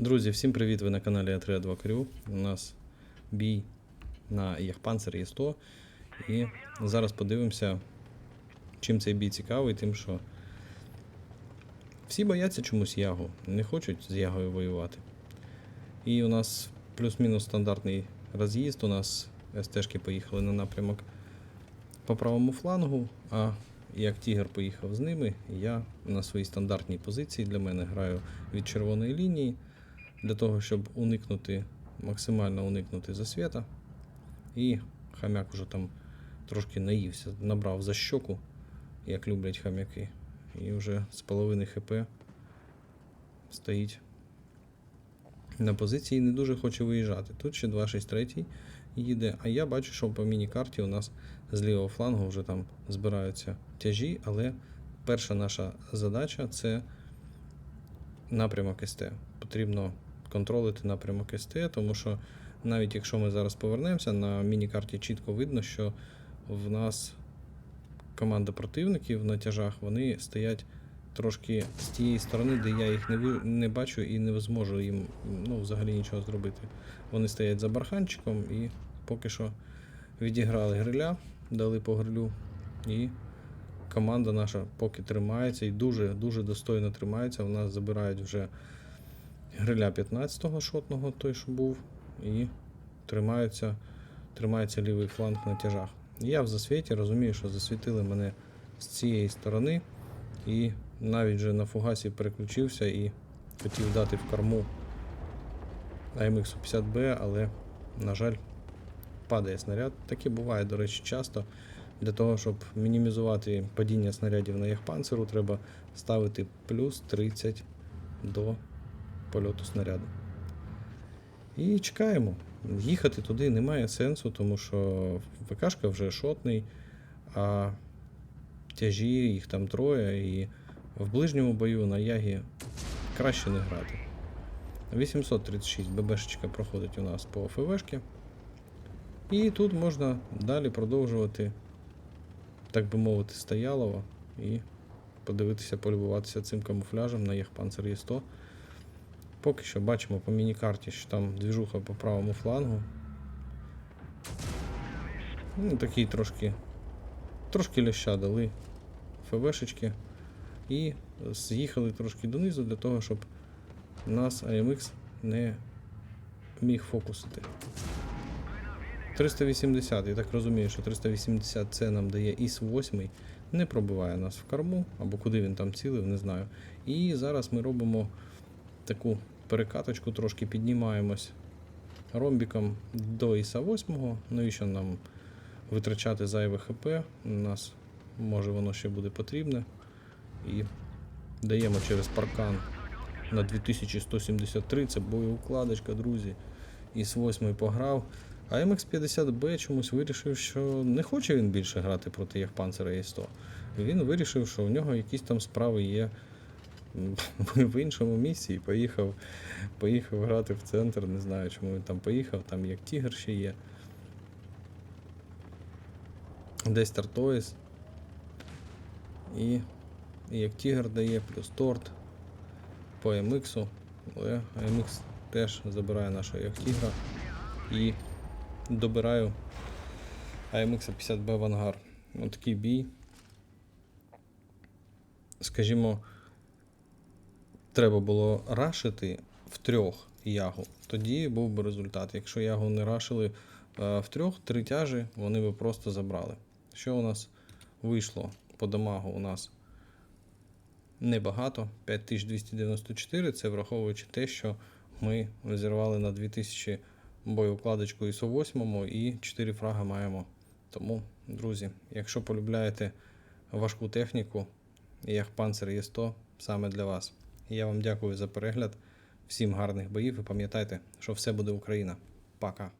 Друзі, всім привіт! Ви на каналі А3 2 Крю. У нас бій на Яхпанцер є 100. І зараз подивимося, чим цей бій цікавий, тим, що всі бояться чомусь ягу, не хочуть з ягою воювати. І у нас плюс-мінус стандартний роз'їзд. У нас СТшки поїхали на напрямок по правому флангу, а як Тігр поїхав з ними, я на своїй стандартній позиції для мене граю від червоної лінії для того, щоб уникнути, максимально уникнути засвіта. І хам'як уже там трошки наївся, набрав за щоку, як люблять хам'яки. І вже з половини ХП стоїть на позиції і не дуже хоче виїжджати. Тут ще 263 їде, а я бачу, що по міні-карті у нас з лівого флангу вже там збираються тяжі, але перша наша задача це напрямок СТ. Потрібно контролити напрямок СТ, тому що навіть якщо ми зараз повернемося, на міні-карті чітко видно, що в нас команда противників на тяжах вони стоять трошки з тієї сторони, де я їх не, ви, не бачу і не зможу їм ну, взагалі нічого зробити. Вони стоять за барханчиком і поки що відіграли гриля, дали по грилю, і команда наша поки тримається і дуже-дуже достойно тримається. У нас забирають вже гриля 15-го шотного, той, що був, і тримаються, тримається лівий фланг на тяжах. Я в засвіті розумію, що засвітили мене з цієї сторони, і навіть вже на фугасі переключився і хотів дати в корму AMX 50B, але, на жаль, падає снаряд. Таке буває, до речі, часто. Для того, щоб мінімізувати падіння снарядів на яхпанцеру, треба ставити плюс 30 до польоту снаряду. І чекаємо. Їхати туди немає сенсу, тому що ВКшка вже шотний, а тяжі, їх там троє, і в ближньому бою на Ягі краще не грати. 836 ББшечка проходить у нас по ФВшки. І тут можна далі продовжувати, так би мовити, стоялово і подивитися, полюбуватися цим камуфляжем на Єхпанцер Є100. Поки що бачимо по міні-карті, що там двіжуха по правому флангу. Ну, такий трошки. Трошки ляща дали ФВшечки. І з'їхали трошки донизу для того, щоб нас AMX не міг фокусити. 380, я так розумію, що 380 це нам дає ІС 8, не пробиває нас в корму, або куди він там цілив, не знаю. І зараз ми робимо таку перекаточку, трошки піднімаємось ромбіком до ІСа 8. Навіщо нам витрачати зайве ХП? У нас може воно ще буде потрібне. І даємо через паркан на 2173. Це боєукладочка, друзі. Іс 8 пограв. А MX50B чомусь вирішив, що не хоче він більше грати проти Яхпанцера Є100. Він вирішив, що у нього якісь там справи є в іншому місці і поїхав, поїхав грати в центр. Не знаю, чому він там поїхав, там як Тігр ще є. Десь Тартоїс. І, і як Тігр дає, плюс торт по MX. Але MX теж забирає нашого як Тігра. І добираю AMX 50B в ангар. Ось бій. Скажімо, треба було рашити в трьох ягу. Тоді був би результат. Якщо ягу не рашили е, в трьох, три тяжі вони би просто забрали. Що у нас вийшло по дамагу? У нас небагато. 5294. Це враховуючи те, що ми зірвали на 2000 боєукладочку ISO 8 і 4 фрага маємо. Тому, друзі, якщо полюбляєте важку техніку, Яхпанцер є 100 саме для вас. Я вам дякую за перегляд. Всім гарних боїв і пам'ятайте, що все буде Україна. Пока.